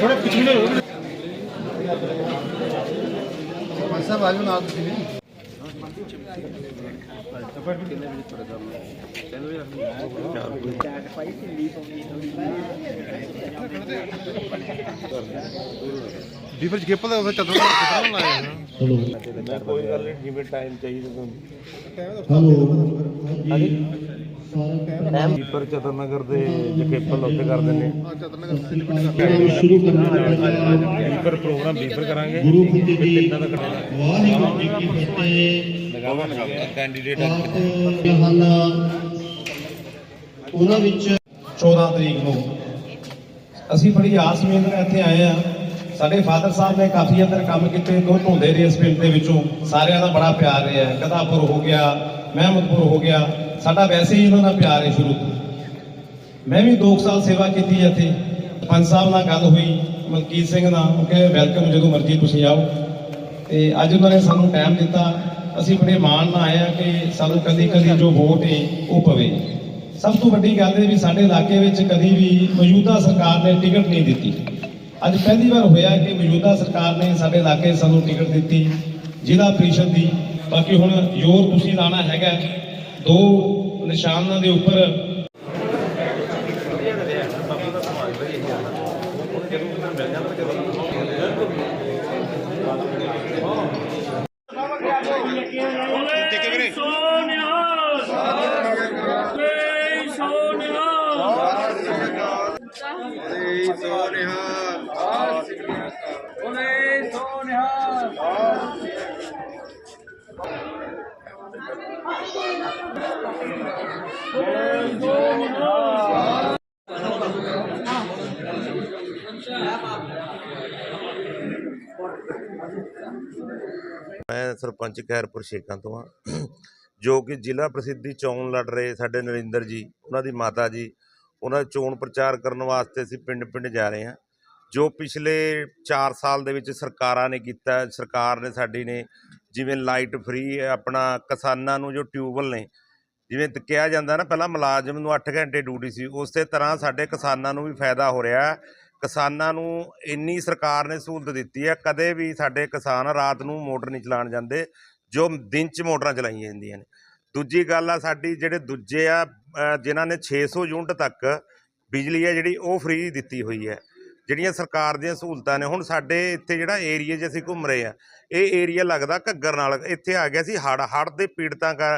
ਥੋੜਾ ਪਿਛਲੇ ਹੋ ਸਾਹਿਬ ਆਜੋ ਨਾਲ ਤੁਸੀਂ ਵੀ ਡੀਫਰ ਜਿੱਪ ਦਾ ਉਹ ਚੱਦਰ ਲਾਇਆ ਹੈ ਕੋਈ ਗੱਲ ਨਹੀਂ ਜਿਵੇਂ ਟਾਈਮ ਚਾਹੀਦਾ ਤੁਹਾਨੂੰ। ਦੀਪਰ ਚਤਰ ਨਗਰ ਦੇ ਜਕੇਪਲ ਉੱਤੇ ਕਰ ਦਿੰਨੇ ਸ਼ੁਰੂ ਕਰਨਾ ਦੀਪਰ ਪ੍ਰੋਗਰਾਮ ਦੀਪਰ ਕਰਾਂਗੇ। ਗੁਰੂ ਜੀ ਦਾ ਕਰਾਂਗੇ। ਵਾਹਿਗੁਰੂ ਜੀ ਕੀ ਫਤਿਹ। ਕੈਂਡੀਡੇਟ ਪਾਠ ਹਨ ਉਹਨਾਂ ਵਿੱਚ 14 ਤਰੀਕ ਨੂੰ। ਅਸੀਂ ਬੜੀ ਆਸ ਨਾਲ ਇੱਥੇ ਆਏ ਆ ਸਾਡੇ ਫਾਦਰ ਸਾਹਿਬ ਨੇ ਕਾਫੀ ਅੰਦਰ ਕੰਮ ਕੀਤੇ। ਦੋ ਢੋਂਦੇ ਦੇ ਇਸ ਪਿੰਡ ਦੇ ਵਿੱਚੋਂ। ਸਾਰਿਆਂ ਦਾ ਬੜਾ ਪਿਆਰ ਰਿਹਾ। ਹੈ ਕਦਾਪੁਰ ਹੋ ਗਿਆ ਮਹਿਮਦਪੁਰ ਹੋ ਗਿਆ। ਸਾਡਾ ਵੈਸੇ ਹੀ ਇਹਨਾਂ ਨਾਲ ਪਿਆਰ ਹੈ ਸ਼ੁਰੂ ਤੋਂ। ਮੈਂ ਵੀ 2 ਸਾਲ ਸੇਵਾ ਕੀਤੀ ਇੱਥੇ। ਪੰਜ ਸਾਹਿਬ ਨਾਲ ਗੱਲ ਹੋਈ ਮਲਕੀਤ ਸਿੰਘ ਨਾਲ। ਉਹ ਕਹਿੰਦੇ ਵੈਲਕਮ ਜਦੋਂ ਮਰਜ਼ੀ ਤੁਸੀਂ ਆਓ। ਤੇ ਅੱਜ ਉਹਨਾਂ ਨੇ ਸਾਨੂੰ ਟਾਈਮ ਦਿੱਤਾ। ਅਸੀਂ ਬੜੇ ਮਾਣ ਨਾਲ ਆਏ ਆ ਕਿ ਸਾਨੂੰ ਕਦੀ ਕਦੀ ਜੋ ਵੋਟ ਹੈ ਉਹ ਪਵੇ। ਸਭ ਤੋਂ ਵੱਡੀ ਗੱਲ ਇਹ ਵੀ ਸਾਡੇ ਇਲਾਕੇ ਵਿੱਚ ਕਦੀ ਵੀ ਮੌਜੂਦਾ ਸਰਕਾਰ ਨੇ ਟਿਕਟ ਨਹੀਂ ਦਿੱਤੀ। ਅੱਜ ਪਹਿਲੀ ਵਾਰ ਹੋਇਆ ਕਿ ਮੌਜੂਦਾ ਸਰਕਾਰ ਨੇ ਸਾਡੇ ਇਲਾਕੇ ਸਾਨੂੰ ਟਿਕਟ ਦਿੱਤੀ, ਜ਼ਿਲ੍ਹਾ ਪ੍ਰੀਸ਼ਦ ਦੀ। ਬਾਕੀ ਹੁਣ ਜ਼ੋਰ ਤੁਸੀਂ ਲਾਣਾ ਹੈਗਾ, ਦੋ ਨਿਸ਼ਾਨਾਂ ਦੇ ਉੱਪਰ। ਮੈਂ ਸਰਪੰਚ ਖੈਰਪੁਰ ਸ਼ੇਖਾਂ ਤੋਂ ਆ ਜੋ ਕਿ ਜ਼ਿਲ੍ਹਾ ਪ੍ਰਸਿੱਧੀ ਚੋਣ ਲੜ ਰਹੇ ਸਾਡੇ ਨਰਿੰਦਰ ਜੀ, ਉਹਨਾਂ ਦੀ ਮਾਤਾ ਜੀ, ਉਹਨਾਂ ਦਾ ਚੋਣ ਪ੍ਰਚਾਰ ਕਰਨ ਵਾਸਤੇ ਅਸੀਂ ਪਿੰਡ-ਪਿੰਡ ਜਾ ਰਹੇ ਹਾਂ, ਜੋ ਪਿਛਲੇ 4 ਸਾਲ ਦੇ ਵਿੱਚ ਸਰਕਾਰਾਂ ਨੇ ਕੀਤਾ, ਸਰਕਾਰ ਨੇ ਸਾਡੀ ਨੇ ਜਿਵੇਂ ਲਾਈਟ ਫ੍ਰੀ ਆਪਣਾ ਕਿਸਾਨਾਂ ਨੂੰ ਜੋ ਟਿਊਬਲ ਨੇ, ਜਿਵੇਂ ਕਿਹਾ ਜਾਂਦਾ ਨਾ ਪਹਿਲਾਂ ਮੁਲਾਜ਼ਮ ਨੂੰ 8 ਘੰਟੇ ਡਿਊਟੀ ਸੀ, ਉਸੇ ਤਰ੍ਹਾਂ ਸਾਡੇ ਕਿਸਾਨਾਂ ਨੂੰ ਵੀ ਫਾਇਦਾ ਹੋ ਰਿਹਾ, ਕਿਸਾਨਾਂ ਨੂੰ ਇੰਨੀ ਸਰਕਾਰ ਨੇ ਸਹੂਲਤ ਦਿੱਤੀ ਹੈ, ਕਦੇ ਵੀ ਸਾਡੇ ਕਿਸਾਨ ਰਾਤ ਨੂੰ ਮੋਟਰ ਨਹੀਂ ਚਲਾਉਣ ਜਾਂਦੇ, ਜੋ ਦਿਨ 'ਚ ਮੋਟਰਾਂ ਚਲਾਈਆਂ ਜਾਂਦੀਆਂ ਨੇ। ਦੂਜੀ ਗੱਲ ਆ ਸਾਡੀ ਜਿਹੜੇ ਦੂਜੇ ਆ ਅ, ਜਿਨ੍ਹਾਂ ਨੇ 600 ਯੂਨਿਟ ਤੱਕ ਬਿਜਲੀ ਆ ਜਿਹੜੀ ਉਹ ਫ੍ਰੀ ਦਿੱਤੀ ਹੋਈ ਹੈ। ਜਿਹੜੀਆਂ ਸਰਕਾਰ ਦੀਆਂ ਸਹੂਲਤਾਂ ਨੇ ਹੁਣ ਸਾਡੇ ਇੱਥੇ ਜਿਹੜਾ ਏਰੀਆ 'ਚ ਅਸੀਂ ਘੁੰਮ ਰਹੇ ਆ ਇਹ ਏਰੀਆ ਲੱਗਦਾ ਘੱਗਰ ਨਾਲ ਇੱਥੇ ਆ ਗਿਆ ਸੀ ਹੜ ਹੜ ਦੇ ਪੀੜਤਾਂ ਕਾ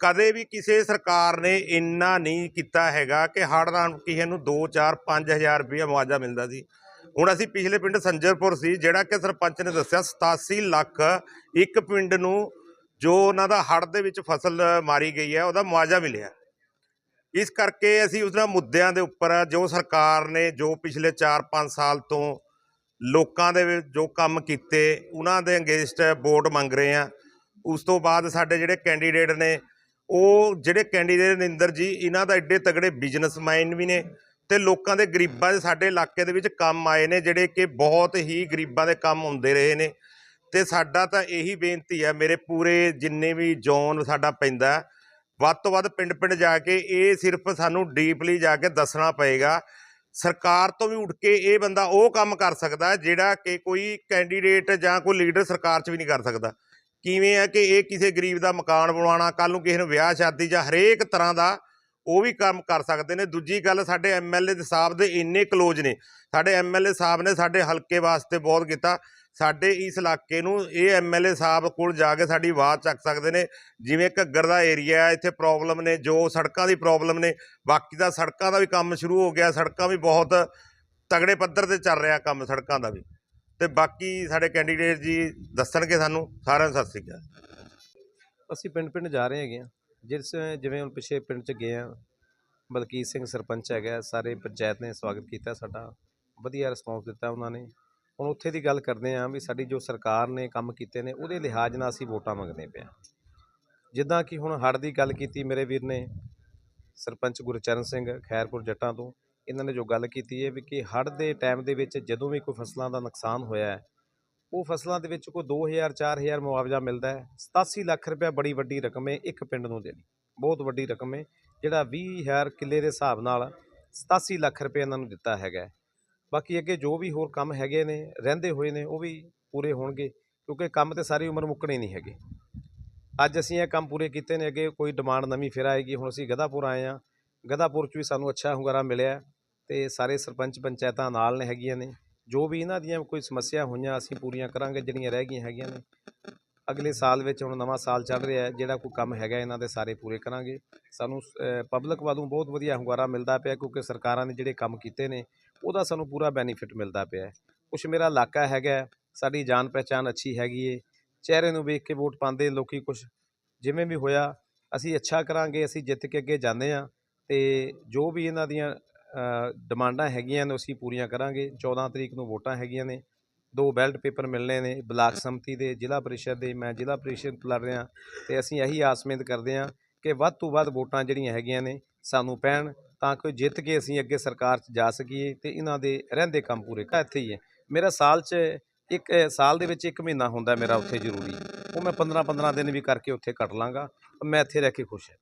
ਕਦੇ ਵੀ ਕਿਸੇ ਸਰਕਾਰ ਨੇ ਇੰਨਾ ਨਹੀਂ ਕੀਤਾ ਹੈਗਾ ਕਿ ਹੜ੍ਹ ਨਾਲ ਕਿਸੇ ਨੂੰ 2 4 5000 ਰੁਪਏ ਮੁਆਵਜ਼ਾ ਮਿਲਦਾ ਸੀ। ਹੁਣ ਅਸੀਂ ਪਿਛਲੇ ਪਿੰਡ ਸੰਜਰਪੁਰ ਸੀ ਜਿਹੜਾ ਕਿ ਸਰਪੰਚ ਨੇ ਦੱਸਿਆ 87 ਲੱਖ ਇੱਕ ਪਿੰਡ ਨੂੰ ਜੋ ਉਹਨਾਂ ਦਾ ਹੜ੍ਹ ਦੇ ਵਿੱਚ ਫਸਲ ਮਾਰੀ ਗਈ ਹੈ, ਉਹਦਾ ਮੁਆਵਜ਼ਾ ਮਿਲਿਆ। ਇਸ ਕਰਕੇ ਅਸੀਂ ਉਹਨਾਂ ਮੁੱਦਿਆਂ ਦੇ ਉੱਪਰ ਜੋ ਸਰਕਾਰ ਨੇ ਜੋ ਪਿਛਲੇ 4-5 ਸਾਲ ਤੋਂ ਲੋਕਾਂ ਦੇ ਜੋ ਕੰਮ ਕੀਤੇ, ਉਹਨਾਂ ਦੇ ਅਗੇਂਸਟ ਵੋਟ ਮੰਗ ਰਹੇ ਆ ਉਸ ਤੋਂ ਬਾਅਦ ਸਾਡੇ ਜਿਹੜੇ ਕੈਂਡੀਡੇਟ ਨੇ, ਉਹ ਜਿਹੜੇ ਕੈਂਡੀਡੇਟ ਨਿੰਦਰ ਜੀ, ਇਹਨਾਂ ਦਾ ਐਡੇ ਤਗੜੇ ਬਿਜ਼ਨਸਮੈਨ ਵੀ ਨੇ ਤੇ ਲੋਕਾਂ ਦੇ ਗਰੀਬਾਂ ਦੇ ਸਾਡੇ ਇਲਾਕੇ ਦੇ ਵਿੱਚ ਕੰਮ ਆਏ ਨੇ, ਜਿਹੜੇ ਕਿ ਬਹੁਤ ਹੀ ਗਰੀਬਾਂ ਦੇ ਕੰਮ ਹੁੰਦੇ ਰਹੇ ਨੇ। ਤੇ ਸਾਡਾ ਤਾਂ ਇਹੀ ਬੇਨਤੀ ਆ ਮੇਰੇ ਪੂਰੇ ਜਿੰਨੇ ਵੀ ਜ਼ੋਨ ਸਾਡਾ ਪੈਂਦਾ, ਵੱਧ ਤੋਂ ਵੱਧ ਪਿੰਡ-ਪਿੰਡ ਜਾ ਕੇ ਇਹ ਸਿਰਫ ਸਾਨੂੰ ਡੀਪਲੀ ਜਾ ਕੇ ਦੱਸਣਾ ਪਏਗਾ। ਸਰਕਾਰ ਤੋਂ ਵੀ ਉੱਠ ਕੇ ਇਹ ਬੰਦਾ ਉਹ ਕੰਮ ਕਰ ਸਕਦਾ ਜਿਹੜਾ ਕਿ ਕੋਈ ਕੈਂਡੀਡੇਟ ਜਾਂ ਕੋਈ ਲੀਡਰ ਸਰਕਾਰ 'ਚ ਵੀ ਨਹੀਂ ਕਰ ਸਕਦਾ। ਕਿਵੇਂ ਆ ਕਿ ਇਹ ਕਿਸੇ ਗਰੀਬ ਦਾ ਮਕਾਨ ਬਣਵਾਉਣਾ ਕੱਲ ਨੂੰ ਕਿਸੇ ਨੂੰ ਵਿਆਹ, ਸ਼ਾਦੀ ਜਾਂ ਹਰੇਕ ਤਰ੍ਹਾਂ ਦਾ ਉਹ ਵੀ ਕੰਮ ਕਰ ਸਕਦੇ ਨੇ। ਦੂਜੀ ਗੱਲ, ਸਾਡੇ ਐਮਐਲਏ ਦੇ ਸਾਹਿਬ ਦੇ ਇੰਨੇ ਕਲੋਜ਼ ਨੇ। ਸਾਡੇ ਐਮਐਲਏ ਸਾਹਿਬ ਨੇ ਸਾਡੇ ਹਲਕੇ ਵਾਸਤੇ ਬਹੁਤ ਕੀਤਾ। ਸਾਡੇ ਇਸ ਇਲਾਕੇ ਨੂੰ ਇਹ ਐਮਐਲਏ ਸਾਹਿਬ ਕੋਲ ਜਾ ਕੇ ਸਾਡੀ ਆਵਾਜ਼ ਚੱਕ ਸਕਦੇ ਨੇ। ਜਿਵੇਂ ਘੱਗਰ ਦਾ ਏਰੀਆ ਹੈ, ਇੱਥੇ ਪ੍ਰੋਬਲਮ ਨੇ, ਜੋ ਸੜਕਾਂ ਦੀ ਪ੍ਰੋਬਲਮ ਨੇ। ਬਾਕੀ ਦਾ ਸੜਕਾਂ ਦਾ ਵੀ ਕੰਮ ਸ਼ੁਰੂ ਹੋ ਗਿਆ। ਸੜਕਾਂ ਵੀ ਬਹੁਤ ਤਗੜੇ ਪੱਧਰ ਤੇ ਚੱਲ ਰਿਹਾ ਕੰਮ ਸੜਕਾਂ ਦਾ ਵੀ। ਤੇ ਬਾਕੀ ਸਾਡੇ ਕੈਂਡੀਡੇਟ ਜੀ ਦੱਸਣਗੇ ਸਾਨੂੰ। ਸਾਰਿਆਂ ਨੂੰ ਸਤਿ ਸ੍ਰੀ ਅਕਾਲ। ਅਸੀਂ ਪਿੰਡ ਪਿੰਡ ਜਾ ਰਹੇ ਹੈਗੇ ਆ ਜਿਸ ਜਿਵੇਂ ਹੁਣ ਪਿੱਛੇ ਪਿੰਡ ਚ ਗਏ ਹਾਂ ਬਲਕੀਤ ਸਿੰਘ ਸਰਪੰਚ ਹੈਗਾ, ਸਾਰੇ ਪੰਚਾਇਤ ਨੇ ਸਵਾਗਤ ਕੀਤਾ ਸਾਡਾ, ਵਧੀਆ ਰਿਸਪੌਂਸ ਦਿੱਤਾ ਉਹਨਾਂ ਨੇ। ਹੁਣ ਉੱਥੇ ਦੀ ਗੱਲ ਕਰਦੇ ਹਾਂ ਵੀ ਸਾਡੀ ਜੋ ਸਰਕਾਰ ਨੇ ਕੰਮ ਕੀਤੇ ਨੇ, ਉਹਦੇ ਲਿਹਾਜ਼ ਨਾਲ ਅਸੀਂ ਵੋਟਾਂ ਮੰਗਦੇ ਪਿਆ ਜਿੱਦਾਂ ਕਿ ਹੁਣ ਹੜ੍ਹ ਦੀ ਗੱਲ ਕੀਤੀ ਮੇਰੇ ਵੀਰ ਨੇ, ਸਰਪੰਚ ਗੁਰਚਰਨ ਸਿੰਘ ਖੈਰਪੁਰ ਜੱਟਾਂ ਤੋਂ, ਇਹਨਾਂ ਨੇ ਜੋ ਗੱਲ ਕੀਤੀ ਹੈ ਵੀ ਕਿ ਹੜ੍ਹ ਦੇ ਟਾਈਮ ਦੇ ਵਿੱਚ ਜਦੋਂ ਵੀ ਕੋਈ ਫਸਲਾਂ ਦਾ ਨੁਕਸਾਨ ਹੋਇਆ ਹੈ ਉਹ ਫਸਲਾਂ ਦੇ ਵਿੱਚ ਕੋਈ 2000 4000 ਮੁਆਵਜ਼ਾ ਮਿਲਦਾ ਹੈ। 87 ਲੱਖ ਰੁਪਏ ਬੜੀ ਵੱਡੀ ਰਕਮ ਹੈ ਇੱਕ ਪਿੰਡ ਨੂੰ ਦੇਣੀ। ਬਹੁਤ ਵੱਡੀ ਰਕਮ ਹੈ, ਜਿਹੜਾ 20000 ਕਿੱਲੇ ਦੇ ਹਿਸਾਬ ਨਾਲ 87 ਲੱਖ ਰੁਪਏ ਇਹਨਾਂ ਨੂੰ ਦਿੱਤਾ ਹੈਗਾ ਬਾਕੀ ਅੱਗੇ ਜੋ ਵੀ ਹੋਰ ਕੰਮ ਹੈਗੇ ਨੇ, ਰਹਿੰਦੇ ਹੋਏ ਨੇ, ਉਹ ਵੀ ਪੂਰੇ ਹੋਣਗੇ, ਕਿਉਂਕਿ ਕੰਮ ਤੇ ਸਾਰੀ ਉਮਰ ਮੁੱਕਣੇ ਨਹੀਂ ਹੈਗੇ। ਅੱਜ ਅਸੀਂ ਇਹ ਕੰਮ ਪੂਰੇ ਕੀਤੇ ਨੇ, ਅੱਗੇ ਕੋਈ ਡਿਮਾਂਡ ਨਵੀਂ ਫਿਰ ਆਏਗੀ, ਹੁਣ ਅਸੀਂ ਗਦਾਪੁਰ ਆਏ ਆ ਗਦਾਪੁਰ 'ਚ ਵੀ ਸਾਨੂੰ ਅੱਛਾ ਹੁੰਗਾਰਾ ਮਿਲਿਆ ਤੇ ਸਾਰੇ ਸਰਪੰਚ ਪੰਚਾਇਤਾਂ ਨਾਲ ਨੇ ਹੈਗੀਆਂ ਨੇ। ਜੋ ਵੀ ਇਹਨਾਂ ਦੀਆਂ ਕੋਈ ਸਮੱਸਿਆ ਹੋਈਆਂ ਅਸੀਂ ਪੂਰੀਆਂ ਕਰਾਂਗੇ, ਜਿਹੜੀਆਂ ਰਹਿ ਗਈਆਂ ਹੈਗੀਆਂ ਨੇ। ਅਗਲੇ ਸਾਲ ਵਿੱਚ ਹੁਣ ਨਵਾਂ ਸਾਲ ਚੱਲ ਰਿਹਾ ਹੈ, ਜਿਹੜਾ ਕੋਈ ਕੰਮ ਹੈਗਾ ਇਹਨਾਂ ਦੇ ਸਾਰੇ ਪੂਰੇ ਕਰਾਂਗੇ। ਸਾਨੂੰ ਪਬਲਿਕ ਵੱਲੋਂ ਬਹੁਤ ਵਧੀਆ ਹੁੰਗਾਰਾ ਮਿਲਦਾ ਪਿਆ, ਕਿਉਂਕਿ ਸਰਕਾਰਾਂ ਨੇ ਜਿਹੜੇ ਕੰਮ ਕੀਤੇ ਨੇ, ਉਹਦਾ ਸਾਨੂੰ ਪੂਰਾ ਬੈਨੀਫਿਟ ਮਿਲਦਾ ਪਿਆ ਕੁਛ ਮੇਰਾ ਇਲਾਕਾ ਹੈਗਾ, ਸਾਡੀ ਜਾਣ ਪਹਿਚਾਣ ਅੱਛੀ ਹੈਗੀ ਏ, ਚਿਹਰੇ ਨੂੰ ਵੇਖ ਕੇ ਵੋਟ ਪਾਉਂਦੇ ਲੋਕੀ ਕੁਛ, ਜਿਵੇਂ ਵੀ ਹੋਇਆ, ਅਸੀਂ ਅੱਛਾ ਕਰਾਂਗੇ, ਅਸੀਂ ਜਿੱਤ ਕੇ ਅੱਗੇ ਜਾਂਦੇ ਆ ਤੇ ਜੋ ਵੀ ਇਹਨਾਂ ਦੀਆਂ ਡਿਮਾਂਡਾਂ ਹੈਗੀਆਂ ਨੇ, ਅਸੀਂ ਪੂਰੀਆਂ ਕਰਾਂਗੇ। 14 ਤਰੀਕ ਨੂੰ ਵੋਟਾਂ ਹੈਗੀਆਂ ਨੇ। ਦੋ ਬੈਲਟ ਪੇਪਰ ਮਿਲਣੇ ਨੇ ਬਲਾਕ ਸੰਮਤੀ ਦੇ, ਜ਼ਿਲ੍ਹਾ ਪਰਿਸ਼ਦ ਦੇ। ਮੈਂ ਜ਼ਿਲ੍ਹਾ ਪਰਿਸ਼ਦ ਲੜ ਰਿਹਾ ਤੇ ਅਸੀਂ ਇਹੀ ਆਸ ਉਮੀਦ ਕਰਦੇ ਹਾਂ ਕਿ ਵੱਧ ਤੋਂ ਵੱਧ ਵੋਟਾਂ ਜਿਹੜੀਆਂ ਹੈਗੀਆਂ ਨੇ ਸਾਨੂੰ ਪੈਣ ਤਾਂ ਕਿ ਜਿੱਤ ਕੇ ਅਸੀਂ ਅੱਗੇ ਸਰਕਾਰ 'ਚ ਜਾ ਸਕੀਏ ਤੇ ਇਹਨਾਂ ਦੇ ਰਹਿੰਦੇ ਕੰਮ ਪੂਰੇ ਕਰ। ਇੱਥੇ ਹੀ ਹੈ। ਮੇਰਾ ਸਾਲ 'ਚ ਇੱਕ, ਸਾਲ ਦੇ ਵਿੱਚ ਇੱਕ ਮਹੀਨਾ ਹੁੰਦਾ ਮੇਰਾ ਉੱਥੇ ਜ਼ਰੂਰੀ। ਉਹ ਮੈਂ 15 15 ਦਿਨ ਵੀ ਕਰਕੇ ਉੱਥੇ ਕੱਟ ਲਾਂਗਾ। ਮੈਂ ਇੱਥੇ ਰਹਿ ਕੇ ਖੁਸ਼ ਹਾਂ।